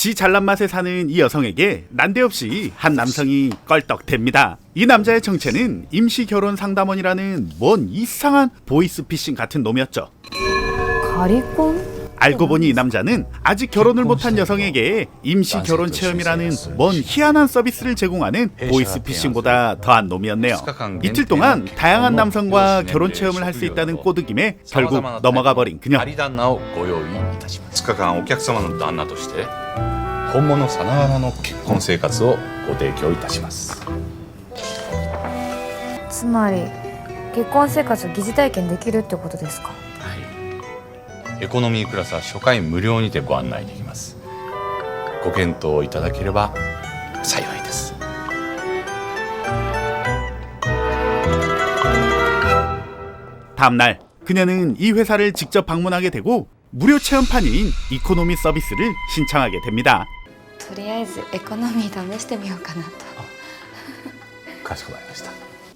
지 잘난 맛에 사는 이 여성에게 난데없이 한 남성이 껄떡댑니다. 이 남자의 정체는 임시 결혼 상담원이라는 뭔 이상한 보이스피싱 같은 놈이었죠. 仮婚 알고 보니 이 남자는 아직 결혼을 못한 여성에게 임시 결혼 체험이라는 뭔 희한한 서비스를 제공하는 보이스피싱보다 더한 놈이었네요. 이틀 동안 다양한 남성과 결혼 체험을 할 수 있다는 꼬드김에 결국 넘어가 버린 그녀. 仮旦那をご用意いたします2日間お客様の旦那として 本物さながらの結婚生活をご提供いたしますつまり結婚生活を疑似体験できるってことですかはいエコノミークラスは初回無料にてご案内できますご検討いただければ幸いです 다음날 그녀는 이 회사를 직접 방문하게 되고 무료 체험판인 이코노미 서비스를 신청하게 됩니다. とりあえずエコノミー試してみようかなとかしこまりました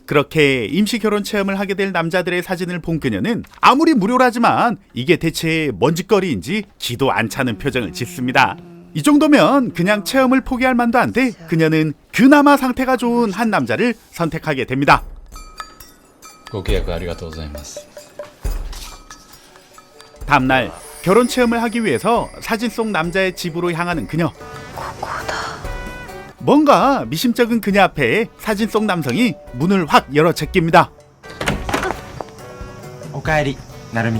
그렇게 임시 결혼 체험을 하게 될 남자들의 사진을 본 그녀는 아무리 무료라지만 이게 대체 뭔 짓거리인지 기도 안 차는 표정을 짓습니다. 이 정도면 그냥 체험을 포기할 만도 한데 그녀는 그나마 상태가 좋은 한 남자를 선택하게 됩니다. ご契約ありがとうございます 다음날 결혼 체험을 하기 위해서 사진 속 남자의 집으로 향하는 그녀. 뭔가 미심쩍은 그녀 앞에 사진 속 남성이 문을 확 열어 제낍니다. 오카에리 나름이.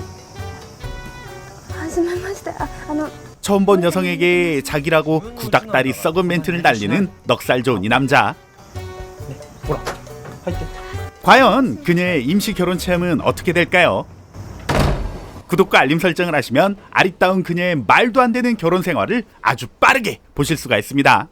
처음 본 여성에게 자기라고 구닥다리 썩은 멘트를 날리는 넉살 좋은 이 남자. 과연 그녀의 임시 결혼 체험은 어떻게 될까요? 구독과 알림 설정을 하시면 아리따운 그녀의 말도 안 되는 결혼 생활을 아주 빠르게 보실 수가 있습니다.